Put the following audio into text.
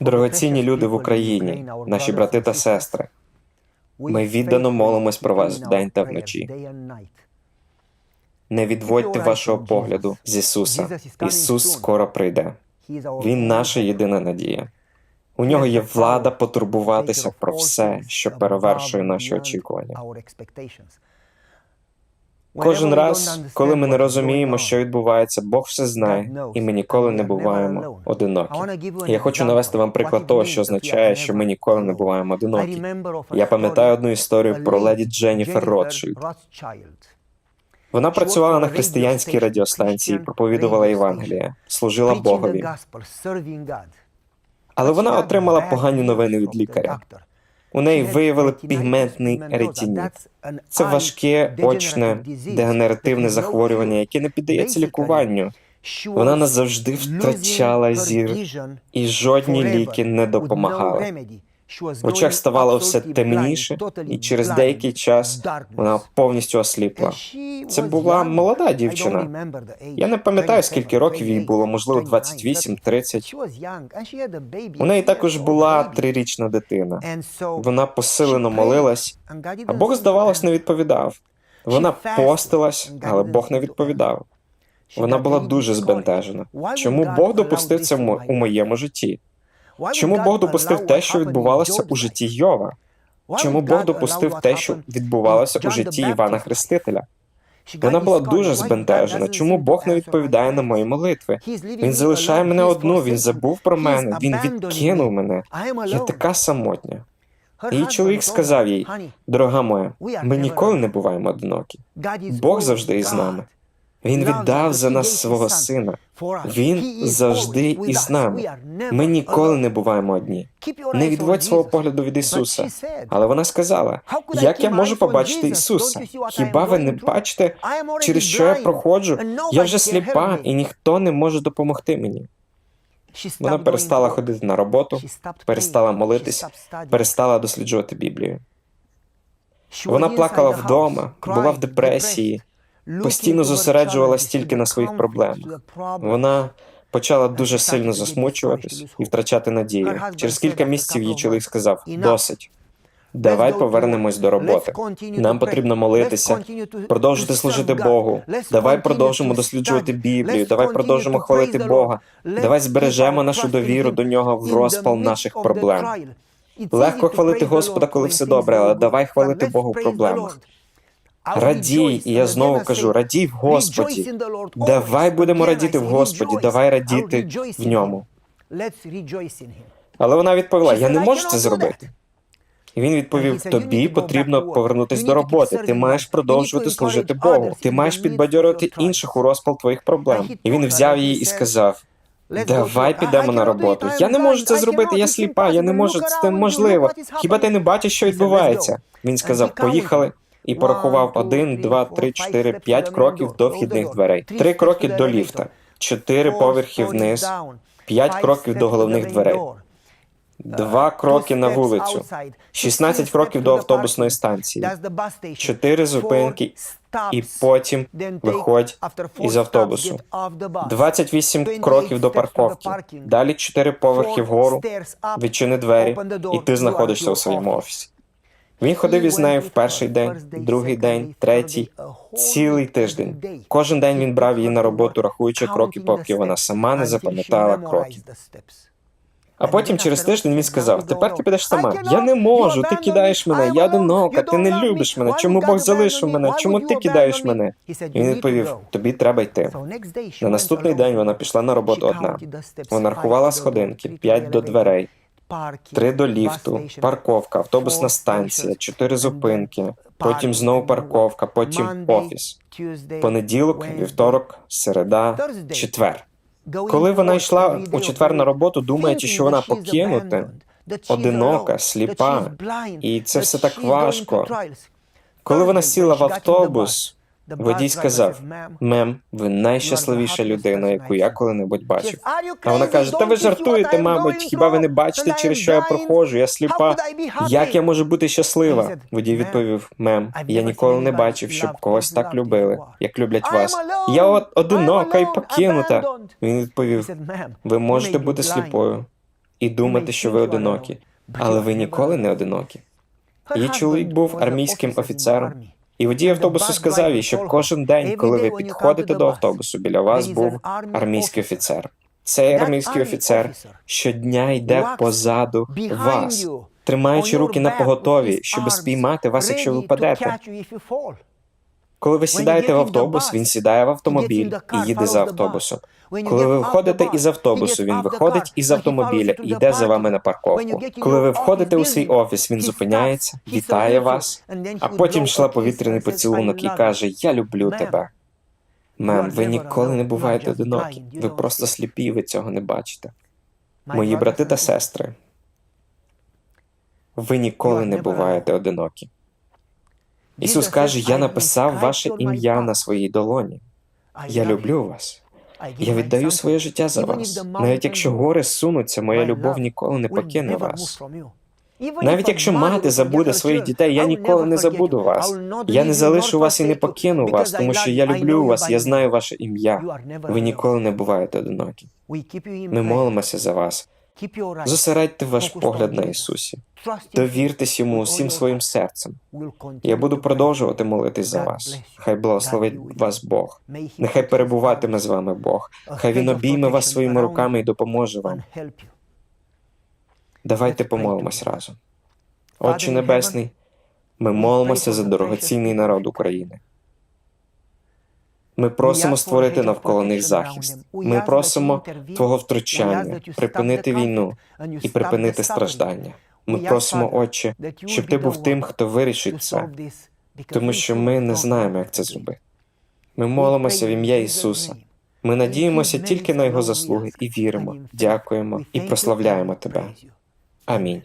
Дорогоцінні люди в Україні, наші брати та сестри, ми віддано молимось про вас вдень та вночі. Не відводьте вашого погляду з Ісуса. Ісус скоро прийде. Він наша єдина надія. У нього є влада потурбуватися про все, що перевершує наші очікування. Кожен раз, коли ми не розуміємо, що відбувається, Бог все знає, і ми ніколи не буваємо одинокі. Я хочу навести вам приклад того, що означає, що ми ніколи не буваємо одинокі. Я пам'ятаю одну історію про леді Дженніфер Ротшильд. Вона працювала на християнській радіостанції, проповідувала Євангеліє, служила Богові. Але вона отримала погані новини від лікаря. У неї виявили пігментний ретініт. Це важке очне дегенеративне захворювання, яке не піддається лікуванню. Вона назавжди втрачала зір, і жодні ліки не допомагали. В очах ставало все темніше, і через деякий час вона повністю осліпла. Це була молода дівчина. Я не пам'ятаю, скільки років їй було, можливо, 28-30. У неї також була трирічна дитина. Вона посилено молилась, а Бог, здавалось, не відповідав. Вона постилась, але Бог не відповідав. Вона була дуже збентежена. Чому Бог допустив це у моєму житті? Чому Бог допустив те, що відбувалося у житті Йова? Чому Бог допустив те, що відбувалося у житті Івана Хрестителя? Вона була дуже збентежена. Чому Бог не відповідає на мої молитви? Він залишає мене одну, він забув про мене, він відкинув мене. Я така самотня. Її чоловік сказав їй: Дорога моя, ми ніколи не буваємо одинокі. Бог завжди із нами. Він віддав за нас свого сина. Він завжди із нами. Ми ніколи не буваємо одні. Не відводь свого погляду від Ісуса. Але вона сказала: як я можу побачити Ісуса? Хіба ви не бачите, через що я проходжу? Я вже сліпа, і ніхто не може допомогти мені. Вона перестала ходити на роботу, перестала молитись, перестала досліджувати Біблію. Вона плакала вдома, була в депресії, постійно зосереджувалась тільки на своїх проблемах. Вона почала дуже сильно засмучуватись і втрачати надію. Через кілька місяців її чоловік сказав: досить. Давай повернемось до роботи. Нам потрібно молитися, продовжити служити Богу. Давай продовжимо досліджувати Біблію. Давай продовжимо хвалити Бога. Давай збережемо нашу довіру до нього в розпал наших проблем. Легко хвалити Господа, коли все добре, але давай хвалити Бога в проблемах. Радій, і я знову кажу, радій в Господі. Давай будемо радіти в Господі, давай радіти в ньому. Але вона відповіла: Я не можу це зробити. І він відповів: Тобі потрібно повернутися до роботи. Ти маєш продовжувати служити Богу. Ти маєш підбадьорювати інших у розпал твоїх проблем. І він взяв її і сказав: Давай підемо на роботу. Я не можу це зробити. Я сліпа. Я не можу це неможливо. Хіба ти не бачиш, що відбувається? Він сказав: Поїхали. І порахував один, два, три, чотири, п'ять кроків до вхідних дверей, три кроки до ліфта, чотири поверхи вниз, п'ять кроків до головних дверей, два кроки на вулицю, 16 кроків до автобусної станції, чотири зупинки, і потім виходь із автобусу. 28 кроків до парковки. Далі 4 поверхи вгору, відчини двері, і ти знаходишся у своєму офісі. Він ходив із нею в перший день, другий день, третій, цілий тиждень. Кожен день він брав її на роботу, рахуючи кроки, поки вона сама не запам'ятала кроків. А потім через тиждень він сказав: Тепер ти підеш сама. Я не можу, ти кидаєш мене, я одинока, ти не любиш мене. Чому Бог залишив мене? Чому ти кидаєш мене? І він відповів: Тобі треба йти. На наступний день вона пішла на роботу одна. Вона рахувала сходинки, п'ять до дверей, три до ліфту, парковка, автобусна станція, чотири зупинки, потім знову парковка, потім офіс. Понеділок, вівторок, середа, четвер. Коли вона йшла у четвер на роботу, думаючи, що вона покинута, одинока, сліпа, і це все так важко. Коли вона сіла в автобус, водій сказав: Мем, ви найщасливіша людина, яку я коли-небудь бачив. А вона каже: Та ви жартуєте, мабуть, хіба ви не бачите, через що я проходжу? Я сліпа. Як я можу бути щаслива? Водій відповів: Мем, я ніколи не бачив, щоб когось так любили, як люблять вас. Я от одинока і покинута. Він відповів: Ви можете бути сліпою, і думати, що ви одинокі, але ви ніколи не одинокі. Її чоловік був армійським офіцером, і водій автобусу сказав їй, що кожен день, коли ви підходите до автобусу, біля вас був армійський офіцер. Цей армійський офіцер щодня йде позаду вас, тримаючи руки на поготові, щоб спіймати вас, якщо ви впадете. Коли ви сідаєте в автобус, він сідає в автомобіль і їде за автобусом. Коли ви виходите із автобусу, він виходить із автомобіля і йде за вами на парковку. Коли ви входите у свій офіс, він зупиняється, вітає вас, а потім шле повітряний поцілунок і каже: Я люблю тебе. Мем, ви ніколи не буваєте одинокі. Ви просто сліпі, і ви цього не бачите. Мої брати та сестри, ви ніколи не буваєте одинокі. Ісус каже: Я написав ваше ім'я на своїй долоні. Я люблю вас. Я віддаю своє життя за вас. Навіть якщо гори сунуться, моя любов ніколи не покине вас. Навіть якщо мати забуде своїх дітей, я ніколи не забуду вас. Я не залишу вас і не покину вас, тому що я люблю вас, я знаю ваше ім'я. Ви ніколи не буваєте одинокі. Ми молимося за вас. Зосередьте ваш погляд на Ісусі. Довіртесь йому усім своїм серцем. Я буду продовжувати молитись за вас. Хай благословить вас Бог. Нехай перебуватиме з вами Бог. Хай він обійме вас своїми руками і допоможе вам. Давайте помолимось разом. Отче Небесний, ми молимося за дорогоцінний народ України. Ми просимо створити навколо них захист. Ми просимо Твого втручання, припинити війну і припинити страждання. Ми просимо, Отче, щоб ти був тим, хто вирішить це, тому що ми не знаємо, як це зробити. Ми молимося в ім'я Ісуса. Ми надіємося тільки на Його заслуги і віримо, дякуємо і прославляємо Тебе. Амінь.